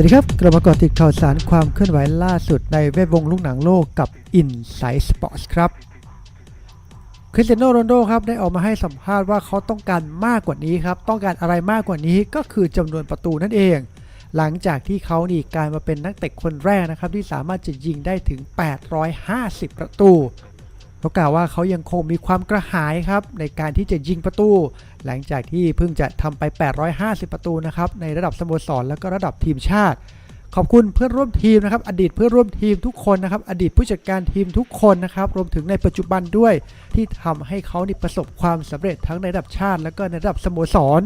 วัสดีครับ กลับมากาะติดข่าวสารความเคลื่อนไหวล่าสุดในแวดวงลูกหนังโลกกับ Inside Sports ครับ คริสเตียโนโรนโดครับ ได้ออกมาให้สัมภาษณ์ว่าเขาต้องการมากกว่านี้ครับ ต้องการอะไรมากกว่านี้ก็คือจำนวนประตูนั่นเอง หลังจากที่เขานี่กลายมาเป็นนักเตะคนแรกนะครับ ที่สามารถจะยิงได้ถึง 850 ประตู เขากล่าวว่าเขายังคงมีความกระหายครับในการที่จะยิงประตู หลังจากที่เพิ่งจะทำไป 850 ประตูนะครับในระดับสโมสรและก็ระดับทีมชาติ ขอบคุณเพื่อนร่วมทีมนะครับอดีตเพื่อนร่วมทีมทุกคนนะครับอดีตผู้จัดการทีมทุกคนนะครับรวมถึงในปัจจุบันด้วย ที่ทำให้เขานี่ประสบความสำเร็จทั้งในระดับชาติ และก็ในระดับสโมสร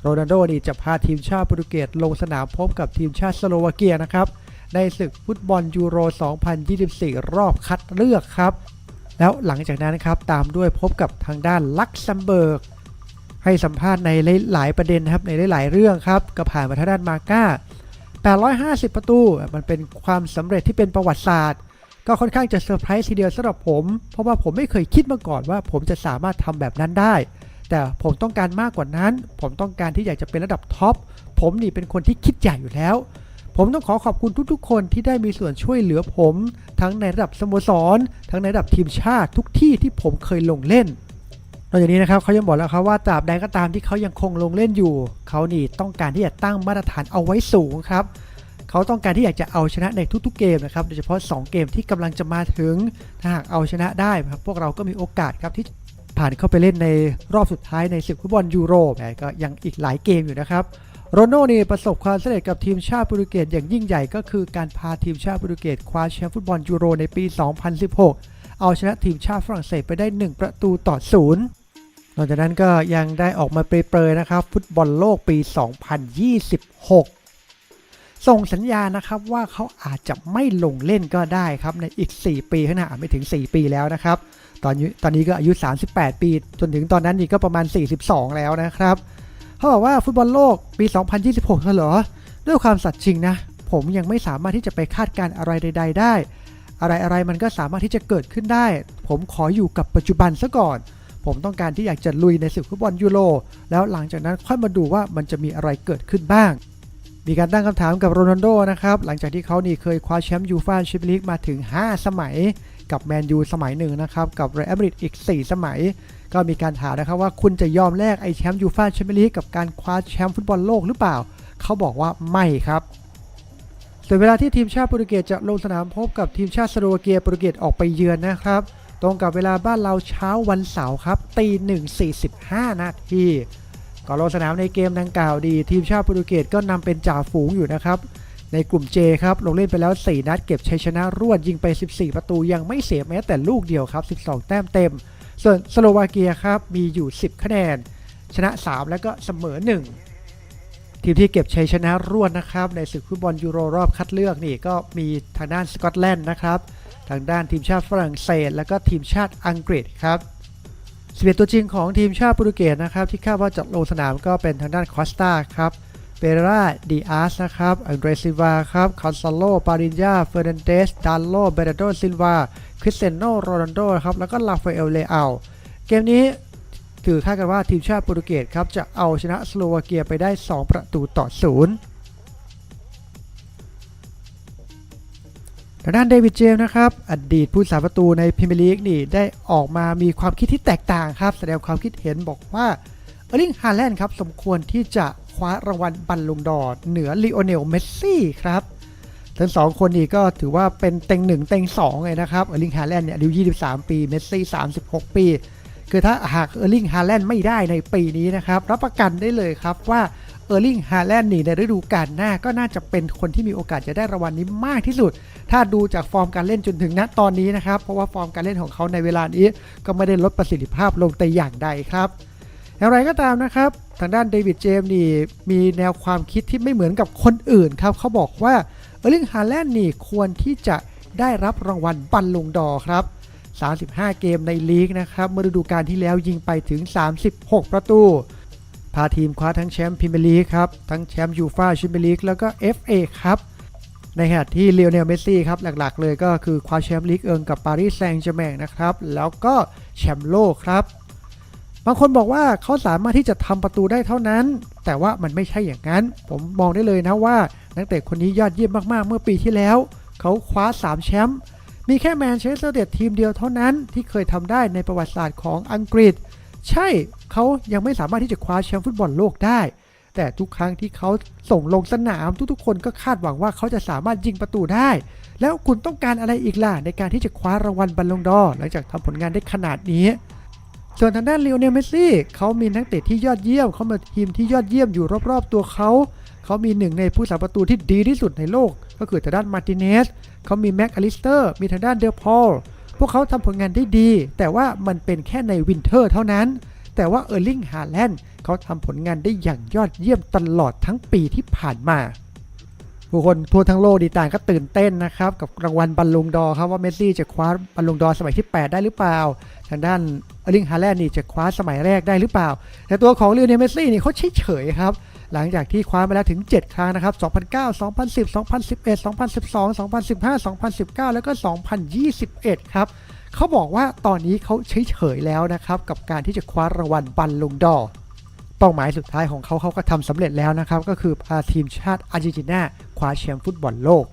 โรนัลโดนี่จะพาทีมชาติโปรตุเกสลงสนามพบกับทีมชาติสโลวาเกียนะครับในศึกฟุตบอลยูโร 2024 รอบคัดเลือกครับ แล้วหลังจากนั้นนะครับตามด้วยพบกับทางด้านลักเซมเบิร์กให้สัมภาษณ์ในหลายประเด็นนะครับในหลาย ๆ เรื่องครับก็ผ่านมาทางด้านมาก้า 850 ประตู มันเป็นความสำเร็จที่เป็นประวัติศาสตร์ ก็ค่อนข้างจะเซอร์ไพรส์ทีเดียวสำหรับผม เพราะว่าผมไม่เคยคิดมาก่อนว่าผมจะสามารถทำแบบนั้นได้ แต่ผมต้องการมากกว่านั้น ผมต้องการที่อยากจะเป็นระดับท็อปผมนี่เป็นคนที่คิดใหญ่อยู่แล้ว ผมต้องขอขอบคุณทุกๆ คนที่ได้มีส่วนช่วยเหลือผม ทั้งในระดับสโมสร ทั้งในระดับทีมชาติทุกที่ที่ผมเคยลงเล่นนอกจากนี้นะครับเขายังบอกแล้วครับว่าตราบใดก็ตามที่เขายังคงลงเล่นอยู่ เขานี่ต้องการที่จะตั้งมาตรฐานเอาไว้สูงครับเขาต้องการที่อยากจะเอาชนะในทุกๆเกมนะครับโดยเฉพาะ 2 เกมที่กำลังจะมาถึงถ้าหากเอาชนะได้ครับพวกเราก็มีโอกาสครับที่ผ่านเข้าไปเล่นในรอบสุดท้ายในศึกฟุตบอลยูโรแหมก็ยังอีกหลายเกมอยู่นะครับ โรนัลโดนี่ประสบความสำเร็จกับทีมชาติโปรตุเกสอย่างยิ่งใหญ่ก็คือการพาทีมชาติโปรตุเกสคว้าแชมป์ฟุตบอลยูโรในปี 2016 เอาชนะทีมชาติฝรั่งเศสไปได้ 1 ประตูต่อศูนย์นอกจากนั้นก็ยังได้ออกมาเปรยๆนะครับ ฟุตบอลโลกปี 2026 ส่งสัญญานะครับว่าเขาอาจจะไม่ลงเล่นก็ได้ครับในอีก 4 ปีข้างหน้าไม่ถึง 4 ปีแล้วนะครับ ตอนนี้ตอนนี้ก็อายุ 38 ปี จนถึงตอนนั้นนี่ก็ประมาณ 42 แล้วนะครับ เขาบอกว่าฟุตบอลโลกปี 2026เหรอ ด้วยความสัตย์จริงนะ ผมยังไม่สามารถที่จะไปคาดการอะไรใด ๆ ได้อะไรอะไรๆมันก็สามารถที่จะเกิดขึ้นได้ ผมขออยู่กับปัจจุบันซะก่อน ผมต้องการที่อยากจะลุยในศึกฟุตบอลยูโรแล้วหลังจากนั้นค่อยมาดูว่ามันจะมีอะไรเกิดขึ้นบ้าง มีการตั้งคำถามกับโรนัลโดนะครับหลังจากที่เขานี่เคยคว้าแชมป์ยูฟ่าแชมเปี้ยนลีกมาถึง 5 สมัย กับแมนยูสมัยหนึ่งนะครับกับเรอัลมาดริดอีก 4 สมัย ก็มีการถามนะครับว่าคุณจะยอมแลกไอแชมป์ยูฟ่าแชมเปี้ยนลีกกับการคว้าแชมป์ฟุตบอลโลกหรือเปล่า เขาบอกว่าไม่ครับส่วนเวลาที่ทีมชาติโปรตุเกสจะลงสนามพบกับทีมชาติสโลวาเกียโปรตุเกสออกไปเยือนนะครับ ตรงกับเวลาบ้านเราเช้าวันเสาร์ครับตีหนึ่งสี่สิบห้านาทีก่อนลงสนามในเกมดังกล่าวดี ทีมชาติโปรตุเกสก็นำเป็นจ่าฝูงอยู่นะครับ ในกลุ่ม J ครับลงเล่นไปแล้ว 4 นัดเก็บชัยชนะรวดยิงไป 14 ประตูยังไม่เสียแม้แต่ลูกเดียวครับ 12 แต้มเต็ม ส่วนสโลวาเกียครับมีอยู่ 10 คะแนน ชนะ 3 แล้วก็เสมอ 1 ทีมที่เก็บชัยชนะรวดนะครับ ในศึกฟุตบอลยูโรรอบคัดเลือกนี่ก็มีทางด้านสกอตแลนด์นะครับ ทางด้านทีมชาติฝรั่งเศส แล้วก็ทีมชาติอังกฤษครับ11ตัวจริงของทีมชาติโปรตุเกสนะครับที่คาดว่าจะลงสนามก็เป็นทางด้านคอสตาครับ เปเราดีอาสนะครับอังเดรซิวาครับคอนซาโลปารินยาเฟอร์นันเดสดานโลเบรโดซิลวาคริสเซโนโรนัลโดครับแล้วก็ลาฟาเอลเลอาเกมนี้ถือคาดกันว่าทีมชาติโปรตุเกสครับจะเอาชนะสโลวาเกียไปได้ 2 ประตูต่อศูนย์ทางด้านเดวิดเจมนะครับอดีตผู้สาประตูในพรีเมียร์ลีกนี่ได้ออกมามีความคิดที่แตกต่างครับ แสดงความคิดเห็นบอกว่าเออร์ลิงฮาแลนด์ครับสมควรที่จะ คว้ารางวัลบัลลงดอร์เหนือลีโอเนลเมสซี่ครับทั้งสองคนนี้ก็ถือว่าเป็นเต็งหนึ่งเต็งสองเลยนะครับเออร์ลิงฮาแลนด์เนี่ยอายุ23 ปี เมสซี่ 36 ปี คือถ้าหากเออร์ลิงฮาแลนด์ไม่ได้ในปีนี้นะครับ รับประกันได้เลยครับว่าเออร์ลิงฮาแลนด์นี่ในฤดูกาลหน้าก็น่าจะเป็นคนที่มีโอกาสจะได้รางวัลนี้มากที่สุด ถ้าดูจากฟอร์มการเล่นจนถึงณตอนนี้นะครับ เพราะว่าฟอร์มการเล่นของเขาในเวลานี้ ก็ไม่ได้ลดประสิทธิภาพลงแต่อย่างใดครับ อย่างไรก็ตามนะครับ ทางด้านเดวิดเจมส์นี่มีแนวความคิดที่ไม่เหมือนกับคนอื่นครับ เขาบอกว่าเออร์ลิงฮาแลนด์นี่ควรที่จะได้รับรางวัลบัลลงดอครับ 35 เกมในลีกนะครับเมื่อฤดูกาลที่แล้วยิงไปถึง 36 ประตู พาทีมคว้าทั้งแชมป์พรีเมียร์ลีกครับ ทั้งแชมป์ยูฟ่าแชมเปี้ยนลีกแล้วก็ FA ครับในขณะที่เลโอเนล เมสซี่ครับหลักๆ เลยก็คือคว้าแชมป์ลีกเอิงกับปารีสแซงต์แชร์แมงนะครับ แล้วก็แชมป์โลกครับ บางคนบอกว่าเขาสามารถที่จะทำประตูได้เท่านั้น แต่ว่ามันไม่ใช่อย่างนั้น ผมมองได้เลยนะว่า นักเตะคนนี้ยอดเยี่ยมมากๆ เมื่อปีที่แล้ว เขาคว้า 3 แชมป์มีแค่แมนเชสเตอร์เดดทีมเดียวเท่านั้นที่เคยทำได้ในประวัติศาสตร์ของอังกฤษ ใช่เขายังไม่สามารถที่จะคว้าแชมป์ฟุตบอลโลกได้ แต่ทุกครั้งที่เขาส่งลงสนามทุกๆ คนก็คาดหวังว่าเขาจะสามารถยิงประตูได้ แล้วคุณต้องการอะไรอีกล่ะในการที่จะคว้ารางวัลบัลลงดอร์หลังจากทำผลงานได้ขนาดนี้ ส่วนทางด้านเลโอเนลเมสซี่เขามีนักเตะที่ยอดเยี่ยมเขามาทีมที่ยอดเยี่ยมอยู่รอบๆตัวเขาเขามีหนึ่งในผู้สาประตูที่ดีที่สุดในโลก ก็คือทางด้านมาร์ติเนสเขามีแม็กอลิสเตอร์มีทางด้านเดลพอลพวกเขาทำผลงานได้ดี แต่ว่ามันเป็นแค่ในวินเทอร์เท่านั้น แต่ว่าเออร์ลิงฮาแลนด์เขาทำผลงานได้อย่างยอดเยี่ยมตลอดทั้งปีที่ผ่านมาผู้คนทั่วทั้งโลกดีต่างก็ตื่นเต้นนะครับ กับรางวัลบัลลงดอร์ครับว่าเมสซี่จะคว้าบัลลงดอร์สมัยที่ 8 ได้หรือเปล่า ทางด้าน อลิงฮาแลนด์นี่จะคว้าสมัยแรกได้หรือเปล่า แต่ตัวของลิโอเนลเมสซี่นี่เขาเฉยๆครับ หลังจากที่คว้ามาแล้วถึง 7 ครั้งนะครับ 2009 2010 2011 2012 2015 2019 แล้วก็ 2021 ครับเขาบอกว่าตอนนี้เขาเฉยๆแล้วนะครับกับการที่จะคว้ารางวัลบัลลงดอร์เป้าหมายสุดท้ายของเขาเขาก็ทำสำเร็จแล้วนะครับ ก็คือพาทีมชาติอาร์เจนตินาคว้าแชมป์ฟุตบอลโลก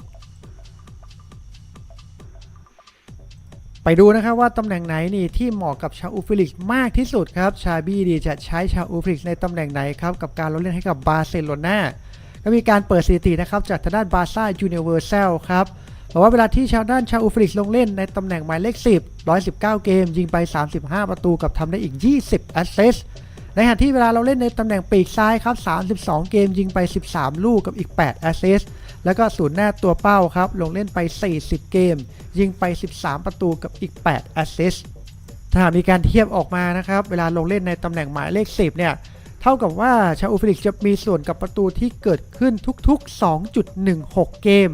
ไปดูนะครับว่าตำแหน่งไหนนี่ที่เหมาะกับชาอูฟิลิกมากที่สุดครับชาบี้ดีจะใช้ชาอูฟิลิกในตำแหน่งไหนครับกับการลงเล่นให้กับบาร์เซโลนาก็มีการเปิดสถิตินะครับจากทางด้านบาซ่ายูนิเวอร์แซลครับบอกว่าเวลาที่ชาวด้านชาอูฟิลิกลงเล่นในตำแหน่งหมายเลข 10 119 เกม ยิงไป 35 ประตูกับทำได้อีก 20 แอสเซสในขณะที่เวลาเราเล่นในตำแหน่งปีกซ้ายครับ 32 เกมยิงไป 13 ลูกกับอีก 8 แอสเซส แล้วก็ศูนย์หน้าตัวเป้าครับ ลงเล่นไป 40 เกม ยิงไป 13 ประตูกับอีก 8 แอสซิสต์ถ้ามีการเทียบออกมานะครับ เวลาลงเล่นในตำแหน่งหมายเลข 10 เนี่ย เท่ากับว่าชาอูฟิลิกจะมีส่วนกับประตูที่เกิดขึ้นทุกๆ 2.16 เกม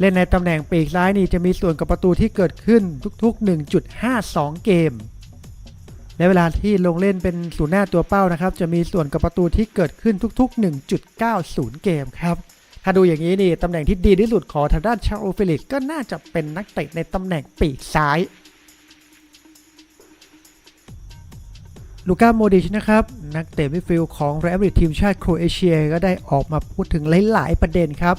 เล่นในตำแหน่งปีกซ้ายนี่จะมีส่วนกับประตูที่เกิดขึ้นทุกๆ 1.52 เกมในเวลาที่ลงเล่นเป็นศูนย์หน้าตัวเป้านะครับ จะมีส่วนกับประตูที่เกิดขึ้นทุก ๆ 1.90 เกมครับ ถ้าดูอย่างนี้นี่ตำแหน่งที่ดีที่สุดของทางด้านชาโอฟิลิกก็น่าจะเป็นนักเตะในตำแหน่งปีกซ้าย ลูก้าโมดิชนะครับ นักเตะมิดฟิลด์ของเรอัลมาดริดทีมชาติโครเอเชียก็ได้ออกมาพูดถึงหลาย ๆ ประเด็นครับ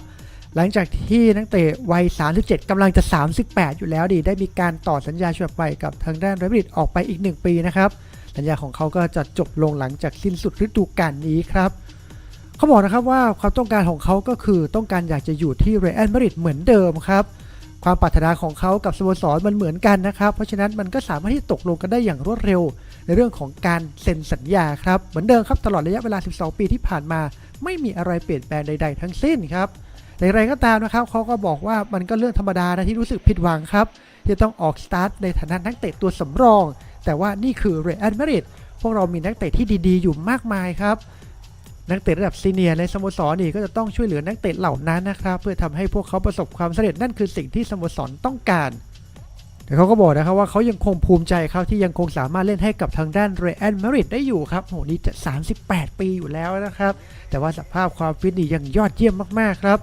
หลังจากที่นักเตะวัย 37 กำลังจะ 38 อยู่แล้วดี ได้มีการต่อสัญญาฉบับใหม่กับทางด้านเรอัลมาดริดออกไปอีก 1 ปีนะครับ สัญญาของเขาก็จะจบลงหลังจากสิ้นสุดฤดูกาลนี้ครับ เขาบอกนะครับว่าความต้องการของเขาก็คือต้องการอยากจะอยู่ที่เรอัลมาดริดเหมือนเดิมครับความปรารถนาของเขากับสโมสรมันเหมือนกันนะครับ เพราะฉะนั้นมันก็สามารถที่ตกลงกันได้อย่างรวดเร็ว ในเรื่องของการเซ็นสัญญาครับ เหมือนเดิมครับตลอดระยะเวลา 12 ปีที่ผ่านมา ไม่มีอะไรเปลี่ยนแปลงใด ๆ ทั้งสิ้นครับแต่อย่างไรก็ตามนะครับเขาก็บอกว่ามันก็เรื่องธรรมดานะที่รู้สึกผิดหวังครับที่ต้องออกสตาร์ทในฐานะนักเตะตัวสำรอง แต่ว่านี่คือเรอัลมาดริดพวกเรามีนักเตะที่ดีๆ อยู่มากมายครับ นักเตะระดับซีเนียร์ในสโมสรนี่ก็จะต้องช่วยเหลือนักเตะเหล่านั้นนะครับ เพื่อทำให้พวกเขาประสบความสำเร็จนั่นคือสิ่งที่สโมสรต้องการ แต่เขาก็บอกนะครับว่าเขายังคงภูมิใจครับที่ยังคงสามารถเล่นให้กับทางด้านเรอัลมาดริดได้อยู่ครับโหนี่จะ 38 ปีอยู่แล้วนะครับ แต่ว่าสภาพความฟิตนี่ยังยอดเยี่ยมมากๆครับ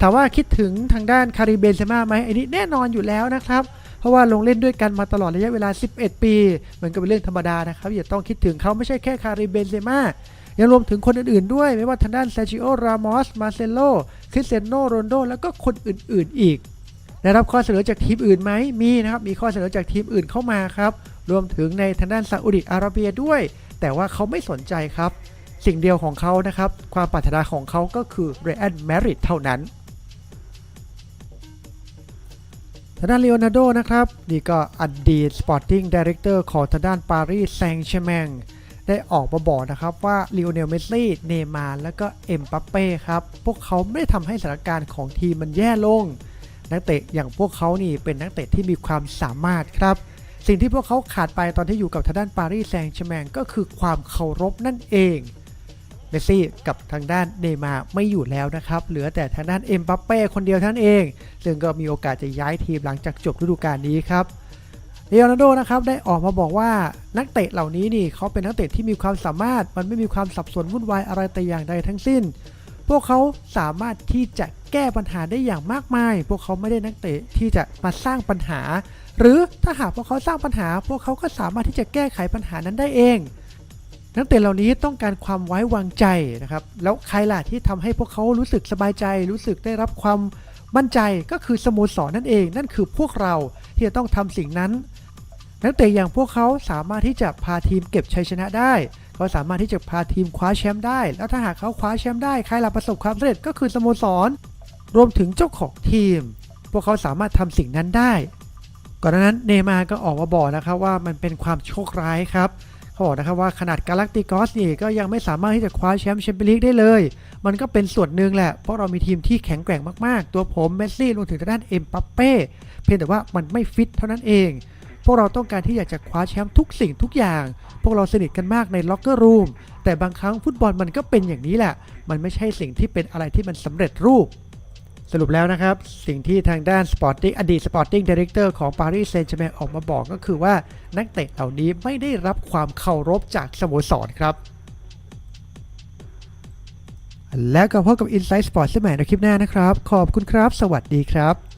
ถามว่าคิดถึงทางด้านคาริเบนเซม่าไหมอันนี้แน่นอนอยู่แล้วนะครับเพราะว่าลงเล่นด้วยกันมาตลอดระยะเวลา 11 ปี มันก็เป็นเรื่องธรรมดานะครับอย่าต้องคิดถึงเขาไม่ใช่แค่คาริเบนเซม่า ยังรวมถึงคนอื่นๆด้วย ไม่ว่าทางด้านเซจิโอ รามอส มาเซโล คริสเซยโนโรนโด แล้วก็คนอื่นๆอีก ได้รับข้อเสนอจากทีมอื่นไหมมีนะครับ มีข้อเสนอจากทีมอื่นเข้ามาครับ รวมถึงในทางด้านซาอุดิอาระเบียด้วย แต่ว่าเขาไม่สนใจครับ สิ่งเดียวของเขานะครับ ความปรารถนาของเขาก็คือเรอัลมาดริดเท่านั้นทางด้านเลโอนาร์โดนะครับ นี่ก็อดีตสปอร์ติ้งดีเรคเตอร์ของทางด้านปารีสแซงต์แชร์แมง ได้ออกมาบอกนะครับว่าลิโอเนลเมสซี่ เนมาร์และก็เอ็มบัปเป้ครับ พวกเขาไม่ได้ทำให้สถานการณ์ของทีมมันแย่ลง นักเตะอย่างพวกเขานี่เป็นนักเตะที่มีความสามารถครับ สิ่งที่พวกเขาขาดไปตอนที่อยู่กับทางด้านปารีสแซงต์แชร์แมงก็คือความเคารพนั่นเองเมสซี่กับทางด้านเนมาร์ไม่อยู่แล้วนะครับ เหลือแต่ทางด้านเอ็มบัปเป้คนเดียวท่านเอง ซึ่งก็มีโอกาสจะย้ายทีมหลังจากจบฤดูกาลนี้ครับ เลโอนาร์โดนะครับได้ออกมาบอกว่านักเตะเหล่านี้นี่เขาเป็นนักเตะที่มีความสามารถ มันไม่มีความสับสนวุ่นวายอะไรแต่อย่างใดทั้งสิ้น พวกเขาสามารถที่จะแก้ปัญหาได้อย่างมากมาย พวกเขาไม่ได้นักเตะที่จะมาสร้างปัญหา หรือถ้าหากพวกเขาสร้างปัญหา พวกเขาก็สามารถที่จะแก้ไขปัญหานั้นได้เอง นักเตะเหล่านี้ต้องการความไว้วางใจนะครับแล้วใครล่ะที่ทำให้พวกเขารู้สึกสบายใจ รู้สึกได้รับความมั่นใจก็คือสโมสรนั่นเอง นั่นคือพวกเราที่จะต้องทำสิ่งนั้น นักเตะอย่างพวกเขาสามารถที่จะพาทีมเก็บชัยชนะได้เขาสามารถที่จะพาทีมคว้าแชมป์ได้ แล้วถ้าหากเขาคว้าแชมป์ได้ใครล่ะประสบความสำเร็จก็คือสโมสร รวมถึงเจ้าของทีม พวกเขาสามารถทำสิ่งนั้นได้ ก่อนหน้านั้นเนมาก็ออกมาบอกนะครับว่ามันเป็นความโชคร้ายครับเขาบอกนะครับว่าขนาดกาล็กติกอสนี่ก็ยังไม่สามารถที่จะคว้าแชมป์แชมเปี้ยนลีกได้เลย มันก็เป็นส่วนหนึ่งแหละ เพราะเรามีทีมที่แข็งแกร่งมากๆ ตัวผมเมสซี่รวมถึงด้านเอ็มปัปเป้ เพียงแต่ว่ามันไม่ฟิตเท่านั้นเอง พวกเราต้องการที่อยากจะคว้าแชมป์ทุกสิ่งทุกอย่าง พวกเราสนิทกันมากในล็อกเกอร์รูม แต่บางครั้งฟุตบอลมันก็เป็นอย่างนี้แหละ มันไม่ใช่สิ่งที่เป็นอะไรที่มันสำเร็จรูป สรุปแล้วนะครับ สิ่งที่ทางด้านสปอร์ติ้งอดีตสปอร์ติ้งดีเรคเตอร์ของปารีสเซนต์แชร์แมงออกมาบอกก็คือว่านักเตะเหล่านี้ไม่ได้รับความเคารพจากสโมสรครับแล้วก็พบกับ Inside Sport สมัยในคลิปหน้านะครับ ขอบคุณครับ สวัสดีครับ